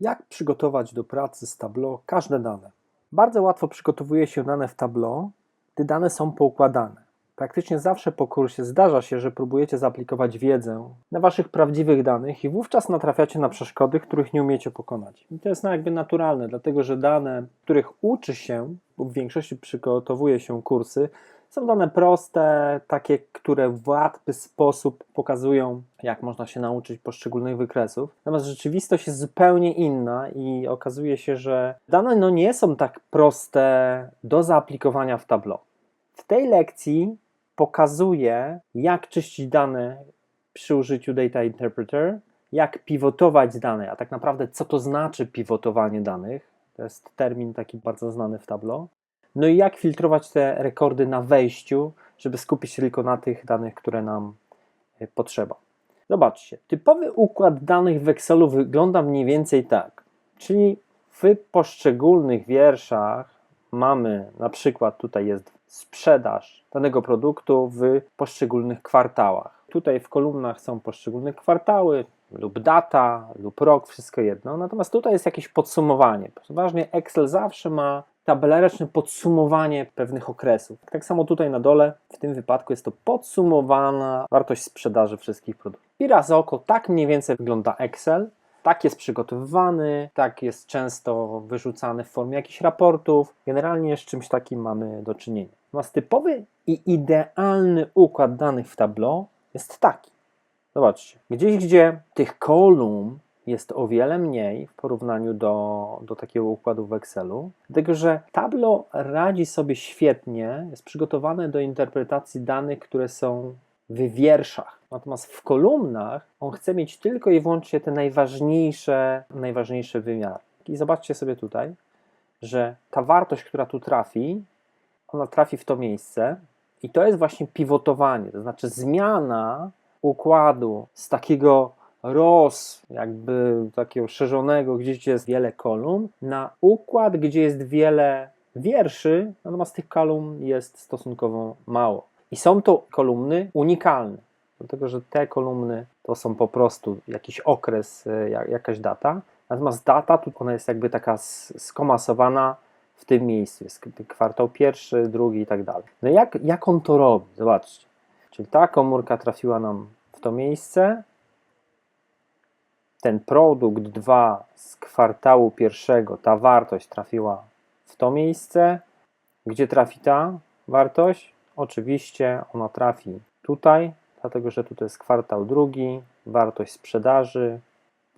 Jak przygotować do pracy z Tableau każde dane? Bardzo łatwo przygotowuje się dane w Tableau, gdy dane są poukładane. Praktycznie zawsze po kursie zdarza się, że próbujecie zaaplikować wiedzę na waszych prawdziwych danych i wówczas natrafiacie na przeszkody, których nie umiecie pokonać. I to jest no jakby naturalne, dlatego że dane, których uczy się, bo w większości przygotowuje się kursy, są dane proste, takie, które w łatwy sposób pokazują, jak można się nauczyć poszczególnych wykresów. Natomiast rzeczywistość jest zupełnie inna i okazuje się, że dane no nie są tak proste do zaaplikowania w Tableau. W tej lekcji pokazuję, jak czyścić dane przy użyciu Data Interpreter, jak pivotować dane, a tak naprawdę co to znaczy pivotowanie danych. To jest termin taki bardzo znany w Tableau. No i jak filtrować te rekordy na wejściu, żeby skupić się tylko na tych danych, które nam y, potrzeba. Zobaczcie, typowy układ danych w Excelu wygląda mniej więcej tak. Czyli w poszczególnych wierszach mamy, na przykład tutaj jest sprzedaż danego produktu w poszczególnych kwartałach. Tutaj w kolumnach są poszczególne kwartały lub data, lub rok, wszystko jedno. Natomiast tutaj jest jakieś podsumowanie. Poważnie Excel zawsze ma tabelaryczne podsumowanie pewnych okresów. Tak samo tutaj na dole, w tym wypadku jest to podsumowana wartość sprzedaży wszystkich produktów. I raz oko, tak mniej więcej wygląda Excel. Tak jest przygotowywany, tak jest często wyrzucany w formie jakichś raportów. Generalnie z czymś takim mamy do czynienia. Natomiast typowy i idealny układ danych w Tableau jest taki. Zobaczcie, gdzieś gdzie tych kolumn jest o wiele mniej w porównaniu do, do takiego układu w Excelu, dlatego że Tableau radzi sobie świetnie, jest przygotowane do interpretacji danych, które są w wierszach. Natomiast w kolumnach on chce mieć tylko i wyłącznie te najważniejsze, najważniejsze wymiary. I zobaczcie sobie tutaj, że ta wartość, która tu trafi, ona trafi w to miejsce i to jest właśnie pivotowanie, to znaczy zmiana układu z takiego roz, jakby takiego szerzonego, gdzieś jest wiele kolumn, na układ, gdzie jest wiele wierszy, natomiast tych kolumn jest stosunkowo mało. I są to kolumny unikalne, dlatego że te kolumny to są po prostu jakiś okres, e, jakaś data, natomiast data, tu ona jest jakby taka skomasowana w tym miejscu, jest kwartał pierwszy, drugi i tak dalej. No jak, jak on to robi? Zobaczcie. Czyli ta komórka trafiła nam w to miejsce, ten produkt 2 z kwartału pierwszego, ta wartość trafiła w to miejsce. Gdzie trafi ta wartość? Oczywiście ona trafi tutaj, dlatego że tutaj jest kwartał drugi, wartość sprzedaży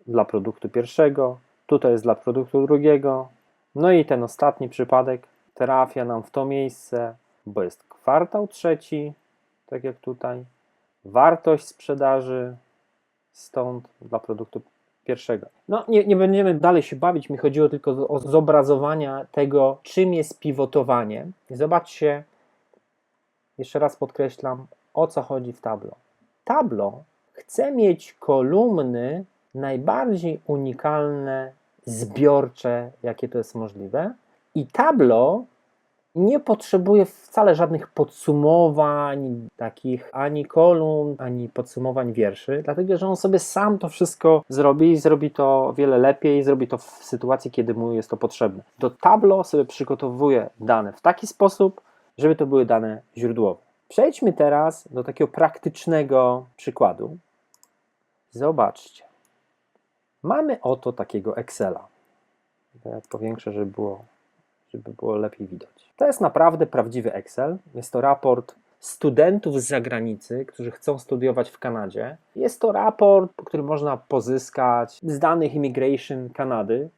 dla produktu pierwszego, tutaj jest dla produktu drugiego. No i ten ostatni przypadek trafia nam w to miejsce, bo jest kwartał trzeci, tak jak tutaj, wartość sprzedaży stąd dla produktu pierwszego. No, nie, nie będziemy dalej się bawić, mi chodziło tylko o zobrazowanie tego, czym jest pivotowanie. Zobaczcie, jeszcze raz podkreślam, o co chodzi w Tableau. Tableau chce mieć kolumny najbardziej unikalne, zbiorcze, jakie to jest możliwe. I Tableau nie potrzebuje wcale żadnych podsumowań, takich ani kolumn, ani podsumowań wierszy, dlatego że on sobie sam to wszystko zrobi i zrobi to wiele lepiej, zrobi to w sytuacji, kiedy mu jest to potrzebne. Do Tableau sobie przygotowuje dane w taki sposób, żeby to były dane źródłowe. Przejdźmy teraz do takiego praktycznego przykładu. Zobaczcie. Mamy oto takiego Excela. Ja powiększę, żeby było żeby było lepiej widać. To jest naprawdę prawdziwy Excel. Jest to raport studentów z zagranicy, którzy chcą studiować w Kanadzie. Jest to raport, który można pozyskać z danych Immigration Kanady.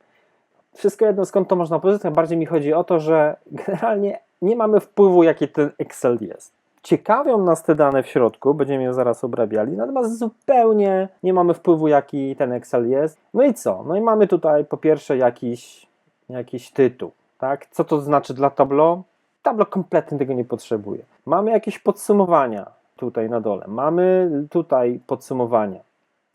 Wszystko jedno, skąd to można pozyskać. Bardziej mi chodzi o to, że generalnie nie mamy wpływu, jaki ten Excel jest. Ciekawią nas te dane w środku, będziemy je zaraz obrabiali, natomiast zupełnie nie mamy wpływu, jaki ten Excel jest. No i co? No i mamy tutaj po pierwsze jakiś, jakiś tytuł tak? Co to znaczy dla Tableau? Tableau kompletnie tego nie potrzebuje. Mamy jakieś podsumowania tutaj na dole. Mamy tutaj podsumowania.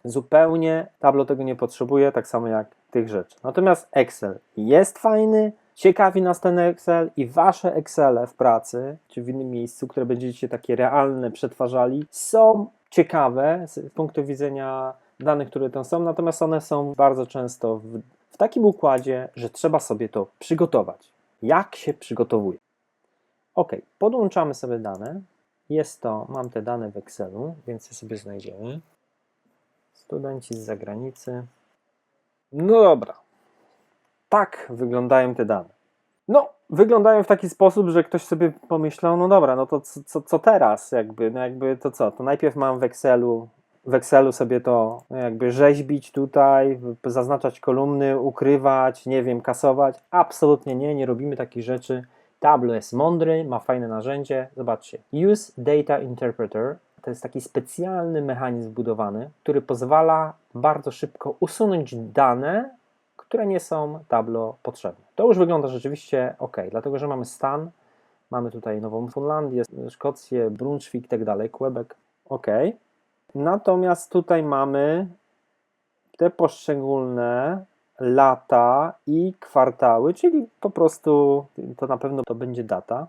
Zupełnie Tableau tego nie potrzebuje, tak samo jak tych rzeczy. Natomiast Excel jest fajny, ciekawi nas ten Excel i wasze Excele w pracy, czy w innym miejscu, które będziecie takie realne przetwarzali, są ciekawe z punktu widzenia danych, które tam są, natomiast one są bardzo często w w takim układzie, że trzeba sobie to przygotować. Jak się przygotowuje? Ok, podłączamy sobie dane. Jest to, mam te dane w Excelu, więc je sobie znajdziemy. Studenci z zagranicy. No dobra. Tak wyglądają te dane. No, wyglądają w taki sposób, że ktoś sobie pomyślał, no dobra, no to co, co, co teraz? Jakby, no jakby to co? To najpierw mam w Excelu w Excelu sobie to jakby rzeźbić tutaj, zaznaczać kolumny, ukrywać, nie wiem, kasować. Absolutnie nie, nie robimy takich rzeczy. Tableau jest mądry, ma fajne narzędzie. Zobaczcie. Use Data Interpreter to jest taki specjalny mechanizm budowany, który pozwala bardzo szybko usunąć dane, które nie są Tableau potrzebne. To już wygląda rzeczywiście ok, dlatego że mamy stan, mamy tutaj Nową Funlandię, Szkocję, Brunswick tak dalej, Quebec. Ok. Natomiast tutaj mamy te poszczególne lata i kwartały, czyli po prostu to na pewno to będzie data.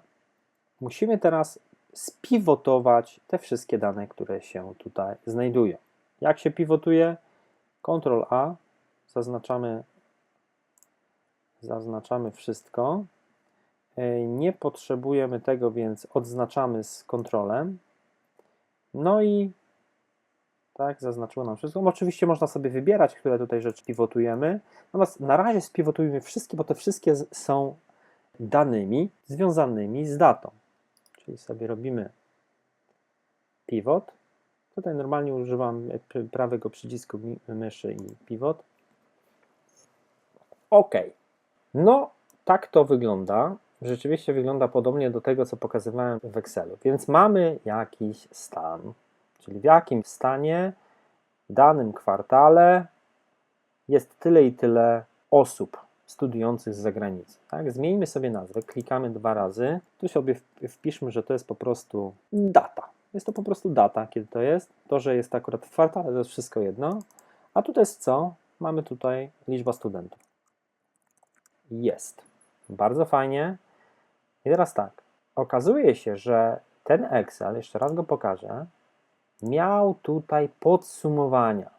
Musimy teraz spivotować te wszystkie dane, które się tutaj znajdują. Jak się pivotuje? Ctrl A, zaznaczamy, zaznaczamy wszystko. Nie potrzebujemy tego, więc odznaczamy z kontrolem. No i tak, zaznaczyło nam wszystko. No, oczywiście można sobie wybierać, które tutaj rzeczy pivotujemy. Natomiast na razie spiwotujemy wszystkie, bo te wszystkie są danymi związanymi z datą. Czyli sobie robimy pivot. Tutaj normalnie używam prawego przycisku myszy i pivot. OK. No, tak to wygląda. Rzeczywiście wygląda podobnie do tego, co pokazywałem w Excelu. Więc mamy jakiś stan, czyli w jakim stanie w danym kwartale jest tyle i tyle osób studiujących z zagranicy. Tak? Zmieńmy sobie nazwę, klikamy dwa razy, tu sobie wpiszmy, że to jest po prostu data. Jest to po prostu data, kiedy to jest. To, że jest akurat w kwartale, to jest wszystko jedno. A tutaj jest co? Mamy tutaj liczba studentów. Jest. Bardzo fajnie. I teraz tak. Okazuje się, że ten Excel, jeszcze raz go pokażę, miał tutaj podsumowania.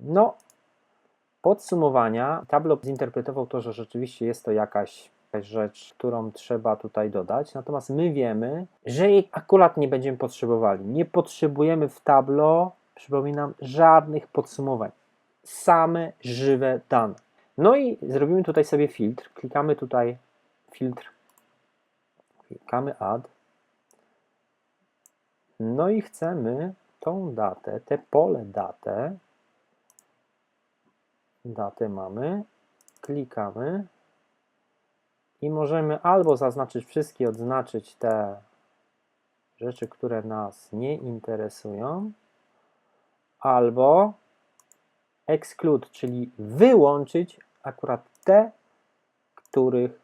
No, podsumowania. Tableau zinterpretował to, że rzeczywiście jest to jakaś rzecz, którą trzeba tutaj dodać. Natomiast my wiemy, że jej akurat nie będziemy potrzebowali. Nie potrzebujemy w Tableau, przypominam, żadnych podsumowań. Same żywe dane. No i zrobimy tutaj sobie filtr. Klikamy tutaj filtr. Klikamy add. No i chcemy tą datę, te pole datę, datę mamy, klikamy. I możemy albo zaznaczyć wszystkie, odznaczyć te rzeczy, które nas nie interesują, albo exclude, czyli wyłączyć akurat te, których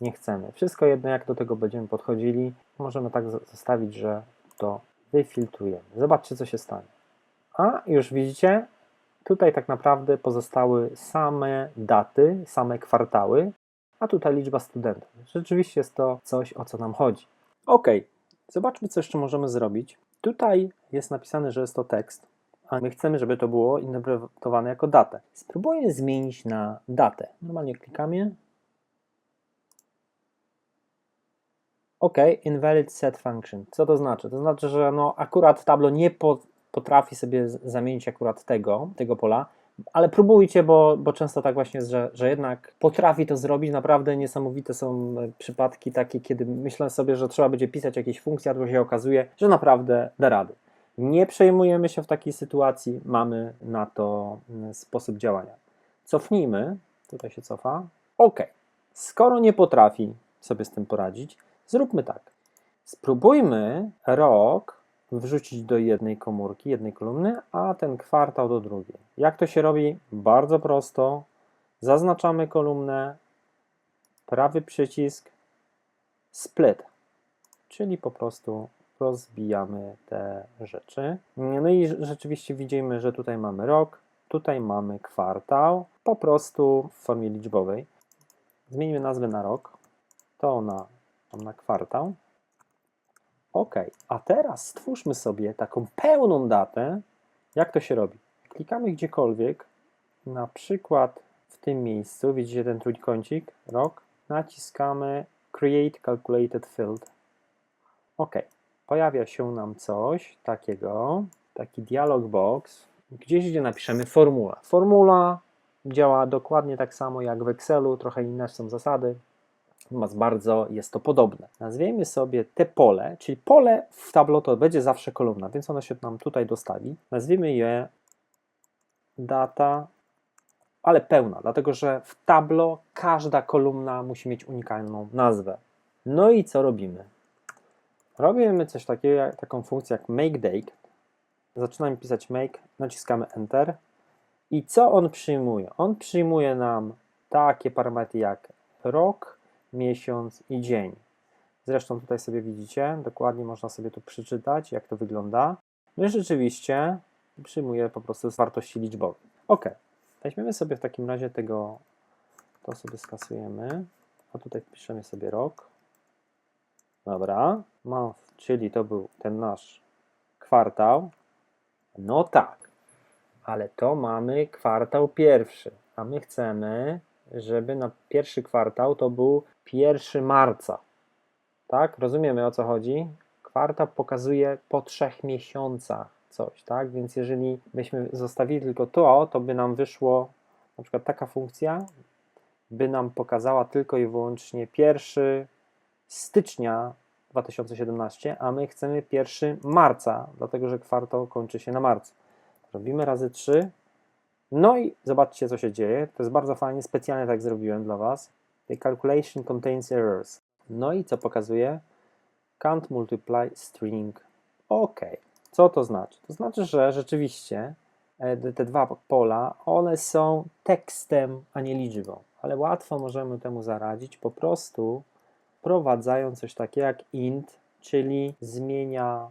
nie chcemy. Wszystko jedno, jak do tego będziemy podchodzili, możemy tak zostawić, że to wyfiltrujemy. Zobaczcie, co się stanie. A już widzicie, tutaj tak naprawdę pozostały same daty, same kwartały, a tutaj liczba studentów. Rzeczywiście jest to coś, o co nam chodzi. Ok, zobaczmy, co jeszcze możemy zrobić. Tutaj jest napisane, że jest to tekst, a my chcemy, żeby to było interpretowane jako datę. Spróbuję zmienić na datę. Normalnie klikamy, OK, invalid set function. Co to znaczy? To znaczy, że no akurat Tableau nie po, potrafi sobie zamienić akurat tego, tego pola, ale próbujcie, bo, bo często tak właśnie jest, że, że jednak potrafi to zrobić. Naprawdę niesamowite są e, przypadki takie, kiedy myślę sobie, że trzeba będzie pisać jakieś funkcje, a się okazuje, że naprawdę da rady. Nie przejmujemy się w takiej sytuacji, mamy na to mm, sposób działania. Cofnijmy, tutaj się cofa. OK, skoro nie potrafi sobie z tym poradzić, Zróbmy tak. Spróbujmy rok wrzucić do jednej komórki, jednej kolumny, a ten kwartał do drugiej. Jak to się robi? Bardzo prosto. Zaznaczamy kolumnę, prawy przycisk, split, czyli po prostu rozbijamy te rzeczy. No i rzeczywiście widzimy, że tutaj mamy rok, tutaj mamy kwartał, po prostu w formie liczbowej. Zmienimy nazwę na rok, to na na kwartał. OK, a teraz stwórzmy sobie taką pełną datę. Jak to się robi? Klikamy gdziekolwiek na przykład w tym miejscu, widzicie ten trójkącik, rok, naciskamy Create Calculated Field. OK, pojawia się nam coś takiego, taki dialog box, gdzieś gdzie napiszemy formuła. Formula działa dokładnie tak samo jak w Excelu, trochę inne są zasady, natomiast bardzo jest to podobne. Nazwijmy sobie te pole, czyli pole w Tableau to będzie zawsze kolumna, więc ono się nam tutaj dostawi. Nazwijmy je data, ale pełna, dlatego że w Tableau każda kolumna musi mieć unikalną nazwę. No i co robimy? Robimy coś takiego, taką funkcję jak makeDate. Zaczynamy pisać make, naciskamy Enter. I co on przyjmuje? On przyjmuje nam takie parametry jak rok, miesiąc i dzień. Zresztą tutaj sobie widzicie, dokładnie można sobie tu przeczytać, jak to wygląda. No i rzeczywiście przyjmuje po prostu wartości liczbowe. Ok, weźmiemy sobie w takim razie tego, to sobie skasujemy, a tutaj wpiszemy sobie rok. Dobra, month, czyli to był ten nasz kwartał. No tak, ale to mamy kwartał pierwszy, a my chcemy, żeby na pierwszy kwartał to był 1 marca. Tak? Rozumiemy o co chodzi? Kwartał pokazuje po trzech miesiącach coś, tak? Więc jeżeli byśmy zostawili tylko to, to by nam wyszło na przykład taka funkcja, by nam pokazała tylko i wyłącznie 1 stycznia 2017, a my chcemy 1 marca, dlatego że kwartał kończy się na marcu. Robimy razy 3. No i zobaczcie, co się dzieje. To jest bardzo fajnie, specjalnie tak zrobiłem dla Was. The calculation contains errors. No i co pokazuje? Can't multiply string. OK. Co to znaczy? To znaczy, że rzeczywiście e, te dwa pola, one są tekstem, a nie liczbą. Ale łatwo możemy temu zaradzić, po prostu wprowadzając coś takiego jak int, czyli zmienia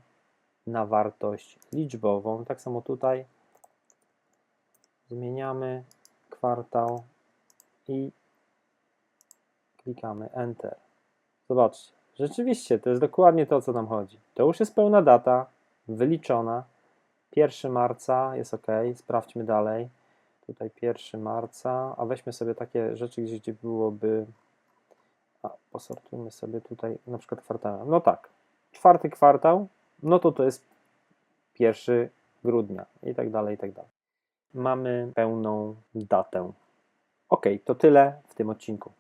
na wartość liczbową. Tak samo tutaj zmieniamy kwartał i klikamy Enter. Zobaczcie, rzeczywiście to jest dokładnie to, co nam chodzi. To już jest pełna data, wyliczona. 1 marca jest ok, sprawdźmy dalej. Tutaj 1 marca, a weźmy sobie takie rzeczy, gdzie byłoby. A, posortujmy sobie tutaj na przykład kwartałem. No tak, czwarty kwartał, no to to jest 1 grudnia i tak dalej, i tak dalej. Mamy pełną datę. Ok, to tyle w tym odcinku.